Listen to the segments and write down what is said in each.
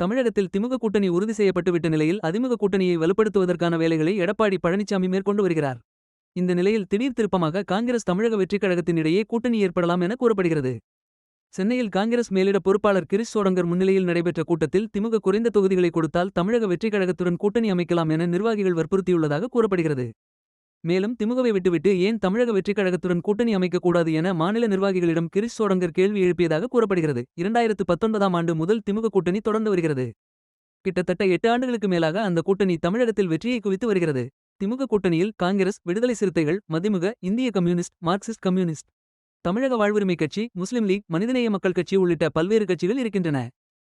தமிழகத்தில் திமுக கூட்டணி உறுதி செய்யப்பட்டுவிட்ட நிலையில் அதிமுக கூட்டணியை வலுப்படுத்துவதற்கான வேலைகளை எடப்பாடி பழனிசாமி மேற்கொண்டு வருகிறார். இந்த நிலையில் திடீர் திருப்பமாக காங்கிரஸ் தமிழக வெற்றிக் கழகத்தின் இடையே கூட்டணி ஏற்படலாம் என கூறப்படுகிறது. சென்னையில் காங்கிரஸ் மேலிட பொறுப்பாளர் கிரிஷ் சோடங்கர் முன்னிலையில் நடைபெற்ற கூட்டத்தில் திமுக குறைந்த தொகுதிகளை கொடுத்தால் தமிழக வெற்றிக் கழகத்துடன் கூட்டணி அமைக்கலாம் என நிர்வாகிகள் வற்புறுத்தியுள்ளதாக கூறப்படுகிறது. மேலும் திமுகவை விட்டுவிட்டு ஏன் தமிழக வெற்றிக் கழகத்துடன் கூட்டணி அமைக்கக்கூடாது என மாநில நிர்வாகிகளிடம் கிரிஷ் சோடங்கர் கேள்வி எழுப்பியதாக கூறப்படுகிறது. இரண்டாயிரத்து பத்தொன்பதாம் ஆண்டு முதல் திமுக கூட்டணி தொடர்ந்து வருகிறது. கிட்டத்தட்ட எட்டு ஆண்டுகளுக்கு மேலாக அந்த கூட்டணி தமிழகத்தில் வெற்றியை குவித்து வருகிறது. திமுக கூட்டணியில் காங்கிரஸ் விடுதலை சிறுத்தைகள் மதிமுக இந்திய கம்யூனிஸ்ட் மார்க்சிஸ்ட் கம்யூனிஸ்ட் தமிழக வாழ்வுரிமை கட்சி முஸ்லிம் லீக் மனிதநேய மக்கள் கட்சி உள்ளிட்ட பல்வேறு கட்சிகள் இருக்கின்றன.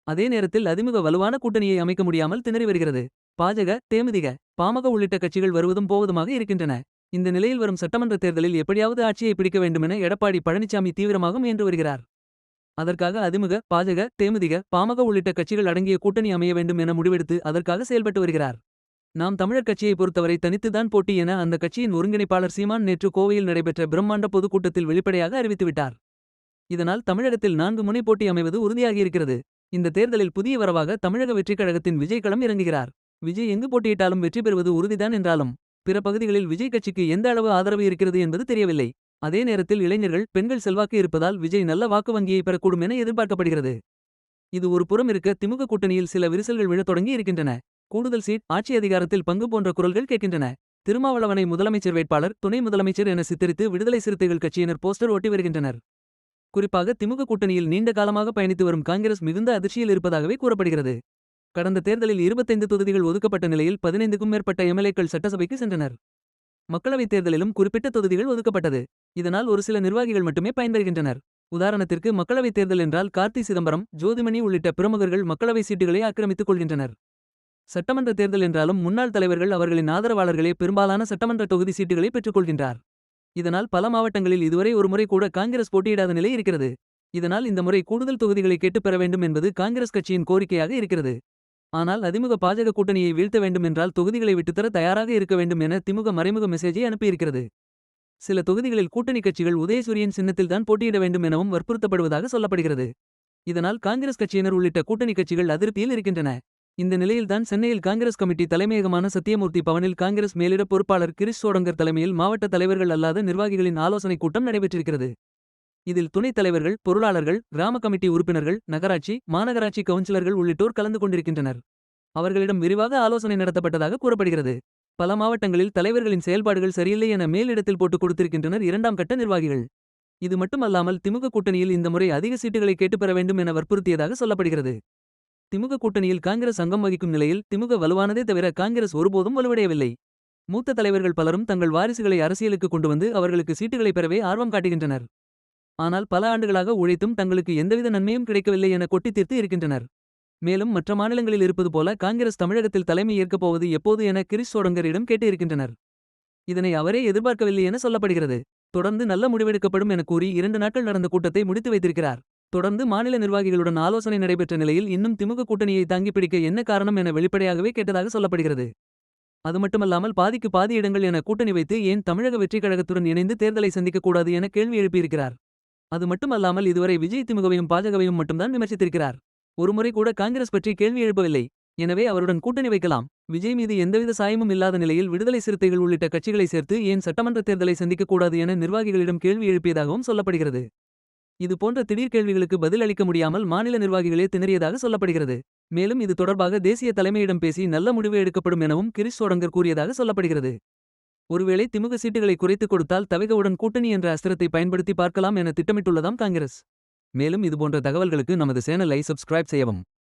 அதே நேரத்தில் அதிமுக வலுவான கூட்டணியை அமைக்க முடியாமல் திணறி வருகிறது. பாஜக தேமுதிக பாமக உள்ளிட்ட கட்சிகள் வருவதும் போவதுமாக இருக்கின்றன. இந்த நிலையில் வரும் சட்டமன்ற தேர்தலில் எப்படியாவது ஆட்சியை பிடிக்க வேண்டுமென எடப்பாடி பழனிசாமி தீவிரமாக முயன்று வருகிறார். அதற்காக அதிமுக பாஜக தேமுதிக பாமக உள்ளிட்ட கட்சிகள் அடங்கிய கூட்டணி அமைய வேண்டும் என முடிவெடுத்து அதற்காக செயல்பட்டு வருகிறார். நாம் தமிழர் கட்சியை பொறுத்தவரை தனித்துதான் போட்டி என அந்த கட்சியின் ஒருங்கிணைப்பாளர் சீமான் நேற்று கோவையில் நடைபெற்ற பிரம்மாண்ட பொதுக்கூட்டத்தில் வெளிப்படையாக அறிவித்துவிட்டார். இதனால் தமிழகத்தில் நான்கு முனை போட்டி அமைவது உறுதியாகியிருக்கிறது. இந்த தேர்தலில் புதிய வரவாக தமிழக வெற்றிக் கழகத்தின் விஜய் களம் இறங்குகிறார். விஜய் எங்கு போட்டியிட்டாலும் வெற்றி பெறுவது உறுதிதான் என்றாலும் பிற பகுதிகளில் விஜய் கட்சிக்கு எந்த அளவு ஆதரவு இருக்கிறது என்பது தெரியவில்லை. அதே நேரத்தில் இளைஞர்கள் பெண்கள் செல்வாக்கு இருப்பதால் விஜய் நல்ல வாக்கு வங்கியை பெறக்கூடும் என எதிர்பார்க்கப்படுகிறது. இது ஒரு புறம் இருக்க திமுக கூட்டணியில் சில விரிசல்கள் விழத் தொடங்கி இருக்கின்றன. கூடுதல் சீட் ஆட்சி அதிகாரத்தில் பங்கு போன்ற குரல்கள் கேட்கின்றன. திருமாவளவனை முதலமைச்சர் வேட்பாளர் துணை முதலமைச்சர் என சித்தரித்து விடுதலை சிறுத்தைகள் கட்சியினர் போஸ்டர் ஒட்டி வருகின்றனர். குறிப்பாக திமுக கூட்டணியில் நீண்ட காலமாக பயணித்து வரும் காங்கிரஸ் மிகுந்த அதிர்ச்சியில் இருப்பதாகவே கூறப்படுகிறது. கடந்த தேர்தலில் இருபத்தைந்து தொகுதிகள் ஒதுக்கப்பட்ட நிலையில் பதினைந்துக்கும் மேற்பட்ட எம்எல்ஏக்கள் சட்டசபைக்கு சென்றனர். மக்களவைத் தேர்தலிலும் குறிப்பிட்ட தொகுதிகள் ஒதுக்கப்பட்டது. இதனால் ஒரு சில நிர்வாகிகள் மட்டுமே பயன்பெறுகின்றனர். உதாரணத்திற்கு மக்களவைத் தேர்தல் என்றால் கார்த்தி சிதம்பரம் ஜோதிமணி உள்ளிட்ட பிரமுகர்கள் மக்களவை சீட்டுகளை ஆக்கிரமித்துக் கொள்கின்றனர். சட்டமன்ற தேர்தல் என்றாலும் முன்னாள் தலைவர்கள் அவர்களின் ஆதரவாளர்களே பெரும்பாலான சட்டமன்ற தொகுதி சீட்டுகளை பெற்றுக்கொள்கின்றார் இதனால் பல மாவட்டங்களில் இதுவரை ஒருமுறை கூட காங்கிரஸ் போட்டியிடாத நிலை இருக்கிறது. இதனால் இந்த முறை கூடுதல் தொகுதிகளை கேட்டுப் பெற வேண்டும் என்பது காங்கிரஸ் கட்சியின் கோரிக்கையாக இருக்கிறது. ஆனால் அதிமுக பாஜக கூட்டணியை வீழ்த்த வேண்டும் என்றால் தொகுதிகளை விட்டுத்தர தயாராக இருக்க வேண்டும் என திமுக மறைமுக மெசேஜை அனுப்பியிருக்கிறது. சில தொகுதிகளில் கூட்டணி கட்சிகள் உதயசூரியன் சின்னத்தில்தான் போட்டியிட வேண்டும் எனவும் வற்புறுத்தப்படுவதாக சொல்லப்படுகிறது. இதனால் காங்கிரஸ் கட்சியினர் உள்ளிட்ட கூட்டணி கட்சிகள் அதிருப்தியில் இருக்கின்றன. இந்த நிலையில்தான் சென்னையில் காங்கிரஸ் கமிட்டி தலைமையகமான சத்தியமூர்த்தி பவனில் காங்கிரஸ் மேலிட பொறுப்பாளர் கிரிஷ் சோடங்கர் தலைமையில் மாவட்ட தலைவர்கள் அல்லாத நிர்வாகிகளின் ஆலோசனைக் கூட்டம் நடைபெற்றிருக்கிறது. இதில் துணைத் தலைவர்கள் பொருளாளர்கள் கிராம கமிட்டி உறுப்பினர்கள் நகராட்சி மாநகராட்சி கவுன்சிலர்கள் உள்ளிட்டோர் கலந்து கொண்டிருக்கின்றனர். அவர்களிடம் விரிவாக ஆலோசனை நடத்தப்பட்டதாக கூறப்படுகிறது. பல மாவட்டங்களில் தலைவர்களின் செயல்பாடுகள் சரியில்லை என மேலிடத்தில் போட்டுக் கொடுத்திருக்கின்றனர் இரண்டாம் கட்ட நிர்வாகிகள். இது மட்டுமல்லாமல் திமுக கூட்டணியில் இந்த முறை அதிக சீட்டுகளை கேட்டுப்பெற வேண்டும் என வற்புறுத்தியதாக சொல்லப்படுகிறது. திமுக கூட்டணியில் காங்கிரஸ் அங்கம் வகிக்கும் நிலையில் திமுக வலுவானதே தவிர காங்கிரஸ் ஒருபோதும் வலுவடையவில்லை. மூத்த தலைவர்கள் பலரும் தங்கள் வாரிசுகளை அரசியலுக்கு கொண்டு வந்து அவர்களுக்கு சீட்டுகளை பெறவே ஆர்வம் காட்டுகின்றனர். ஆனால் பல ஆண்டுகளாக உழைத்தும் தங்களுக்கு எந்தவித நன்மையும் கிடைக்கவில்லை என கொட்டி தீர்த்து இருக்கின்றனர். மேலும் மற்ற மாநிலங்களில் இருப்பது போல காங்கிரஸ் தமிழகத்தில் தலைமை ஏற்கப் போவது எப்போது என கிரிஷ் சோடங்கரிடம் கேட்டு இருக்கின்றனர் இதனை அவரே எதிர்பார்க்கவில்லை என சொல்லப்படுகிறது. தொடர்ந்து நல்ல முடிவெடுக்கப்படும் என கூறி இரண்டு நாட்கள் நடந்த கூட்டத்தை முடித்து வைத்திருக்கிறார். தொடர்ந்து மாநில நிர்வாகிகளுடன் ஆலோசனை நடைபெற்ற நிலையில் இன்னும் திமுக கூட்டணியை தாங்கி பிடிக்க என்ன காரணம் என வெளிப்படையாகவே கேட்டதாக சொல்லப்படுகிறது. அது மட்டுமல்லாமல் பாதிக்கு பாதி இடங்கள் என கூட்டணி வைத்து ஏன் தமிழக வெற்றிக் கழகத்துடன் இணைந்து தேர்தலை சந்திக்கக்கூடாது என கேள்வி எழுப்பியிருக்கிறார். அது மட்டுமல்லாமல் இதுவரை விஜய் திமுகவையும் பாஜகவையும் மட்டும்தான் விமர்சித்திருக்கிறார். ஒருமுறை கூட காங்கிரஸ் பற்றி கேள்வி எழுப்பவில்லை. எனவே அவருடன் கூட்டணி வைக்கலாம். விஜய் மீது எந்தவித சாயமும் இல்லாத நிலையில் விடுதலை சிறுத்தைகள் உள்ளிட்ட கட்சிகளை சேர்த்து ஏன் சட்டமன்ற தேர்தலை சந்திக்கக்கூடாது என நிர்வாகிகளிடம் கேள்வி எழுப்பியதாகவும் சொல்லப்படுகிறது. இது போன்ற திடீர் கேள்விகளுக்கு பதில் அளிக்க முடியாமல் மாநில நிர்வாகிகளே திணறியதாக சொல்லப்படுகிறது. மேலும் இது தொடர்பாக தேசிய தலைமையிடம் பேசி நல்ல முடிவு எடுக்கப்படும் எனவும் கிரிஷ் சோடங்கர் கூறியதாக சொல்லப்படுகிறது. ஒருவேளை திமுக சீட்டுகளை குறைத்துக் கொடுத்தால் தவிகவுடன் கூட்டணி என்ற அஸ்திரத்தை பயன்படுத்தி பார்க்கலாம் என திட்டமிட்டுள்ளதாம் காங்கிரஸ். மேலும் இதுபோன்ற தகவல்களுக்கு நமது சேனலை சப்ஸ்கிரைப் செய்யவும்.